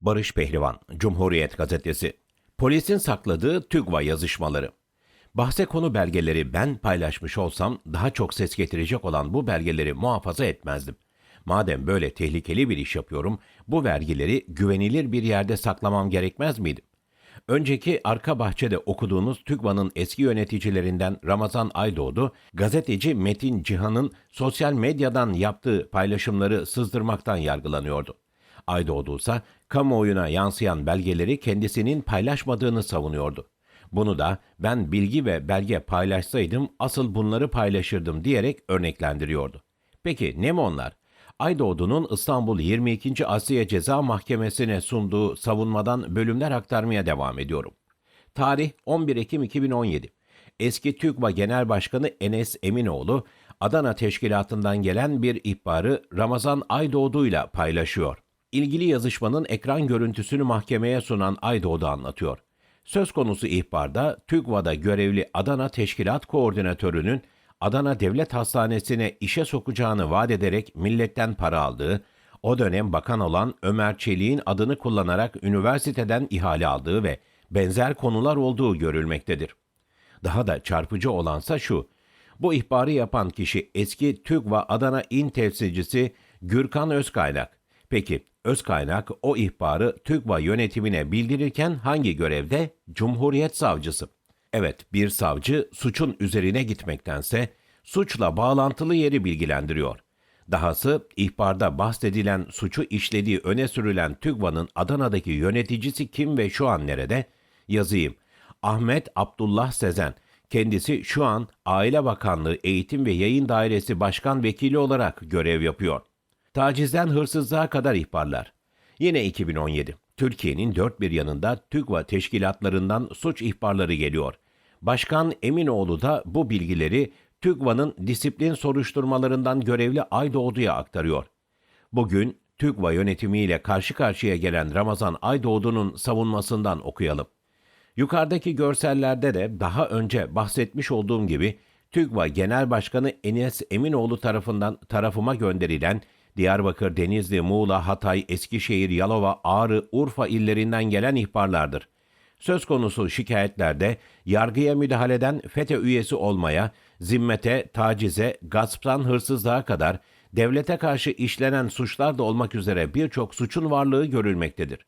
Barış Pehlivan, Cumhuriyet Gazetesi. Polisin sakladığı TÜGVA yazışmaları. Bahse konu belgeleri ben paylaşmış olsam daha çok ses getirecek olan bu belgeleri muhafaza etmezdim. Madem böyle tehlikeli bir iş yapıyorum, bu vergileri güvenilir bir yerde saklamam gerekmez miydi? Önceki arka bahçede okuduğunuz TÜGVA'nın eski yöneticilerinden Ramazan Aydoğdu, gazeteci Metin Cihan'ın sosyal medyadan yaptığı paylaşımları sızdırmaktan yargılanıyordu. Aydoğdu ise kamuoyuna yansıyan belgeleri kendisinin paylaşmadığını savunuyordu. Bunu da ben bilgi ve belge paylaşsaydım asıl bunları paylaşırdım diyerek örneklendiriyordu. Peki ne mi onlar? Aydoğdu'nun İstanbul 22. Asliye Ceza Mahkemesi'ne sunduğu savunmadan bölümler aktarmaya devam ediyorum. Tarih 11 Ekim 2017. Eski TÜGVA Genel Başkanı Enes Eminoğlu, Adana Teşkilatı'ndan gelen bir ihbarı Ramazan Aydoğdu'yla paylaşıyor. İlgili yazışmanın ekran görüntüsünü mahkemeye sunan Aydoğdu anlatıyor. Söz konusu ihbarda TÜGVA'da görevli Adana Teşkilat Koordinatörü'nün Adana Devlet Hastanesi'ne işe sokacağını vaat ederek milletten para aldığı, o dönem bakan olan Ömer Çelik'in adını kullanarak üniversiteden ihale aldığı ve benzer konular olduğu görülmektedir. Daha da çarpıcı olansa şu. Bu ihbarı yapan kişi eski TÜGVA Adana İl temsilcisi Gürkan Özkaynak. Peki Özkaynak o ihbarı TÜGVA yönetimine bildirirken hangi görevde? Cumhuriyet Savcısı. Evet, bir savcı suçun üzerine gitmektense suçla bağlantılı yeri bilgilendiriyor. Dahası ihbarda bahsedilen suçu işlediği öne sürülen TÜGVA'nın Adana'daki yöneticisi kim ve şu an nerede? Yazayım. Ahmet Abdullah Sezen. Kendisi şu an Aile Bakanlığı Eğitim ve Yayın Dairesi Başkan Vekili olarak görev yapıyor. Tacizden hırsızlığa kadar ihbarlar. Yine 2017. Türkiye'nin dört bir yanında TÜGVA teşkilatlarından suç ihbarları geliyor. Başkan Eminoğlu da bu bilgileri TÜGVA'nın disiplin soruşturmalarından görevli Aydoğdu'ya aktarıyor. Bugün TÜGVA yönetimiyle karşı karşıya gelen Ramazan Aydoğdu'nun savunmasından okuyalım. Yukarıdaki görsellerde de daha önce bahsetmiş olduğum gibi TÜGVA Genel Başkanı Enes Eminoğlu tarafından tarafıma gönderilen Diyarbakır, Denizli, Muğla, Hatay, Eskişehir, Yalova, Ağrı, Urfa illerinden gelen ihbarlardır. Söz konusu şikayetlerde yargıya müdahaleden FETÖ üyesi olmaya, zimmete, tacize, gasptan hırsızlığa kadar devlete karşı işlenen suçlar da olmak üzere birçok suçun varlığı görülmektedir.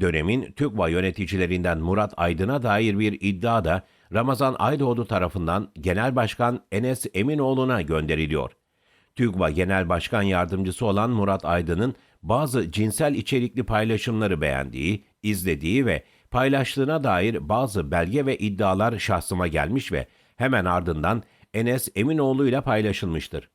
Dönemin TÜGVA yöneticilerinden Murat Aydın'a dair bir iddia da Ramazan Aydoğdu tarafından Genel Başkan Enes Eminoğlu'na gönderiliyor. TÜGVA Genel Başkan Yardımcısı olan Murat Aydın'ın bazı cinsel içerikli paylaşımları beğendiği, izlediği ve paylaştığına dair bazı belge ve iddialar şahsıma gelmiş ve hemen ardından Enes Eminoğlu ile paylaşılmıştır.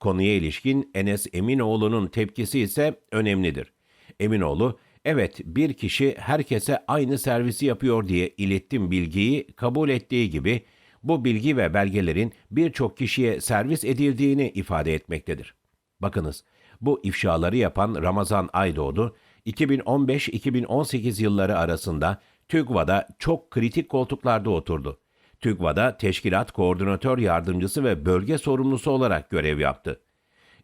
Konuya ilişkin Enes Eminoğlu'nun tepkisi ise önemlidir. Eminoğlu, evet bir kişi herkese aynı servisi yapıyor diye ilettim bilgiyi kabul ettiği gibi bu bilgi ve belgelerin birçok kişiye servis edildiğini ifade etmektedir. Bakınız, bu ifşaları yapan Ramazan Aydoğdu, 2015-2018 yılları arasında TÜGVA'da çok kritik koltuklarda oturdu. TÜGVA'da teşkilat koordinatör yardımcısı ve bölge sorumlusu olarak görev yaptı.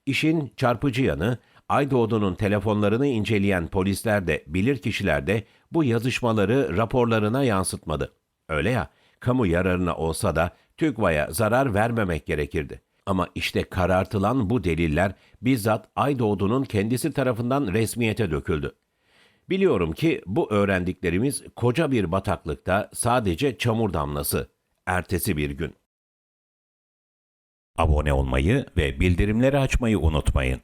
İşin çarpıcı yanı, Aydoğdu'nun telefonlarını inceleyen polisler de bilir kişiler de bu yazışmaları raporlarına yansıtmadı. Öyle ya, kamu yararına olsa da TÜGVA'ya zarar vermemek gerekirdi. Ama işte karartılan bu deliller bizzat Aydoğdu'nun kendisi tarafından resmiyete döküldü. Biliyorum ki bu öğrendiklerimiz koca bir bataklıkta sadece çamur damlası. Ertesi bir gün. Abone olmayı ve bildirimleri açmayı unutmayın.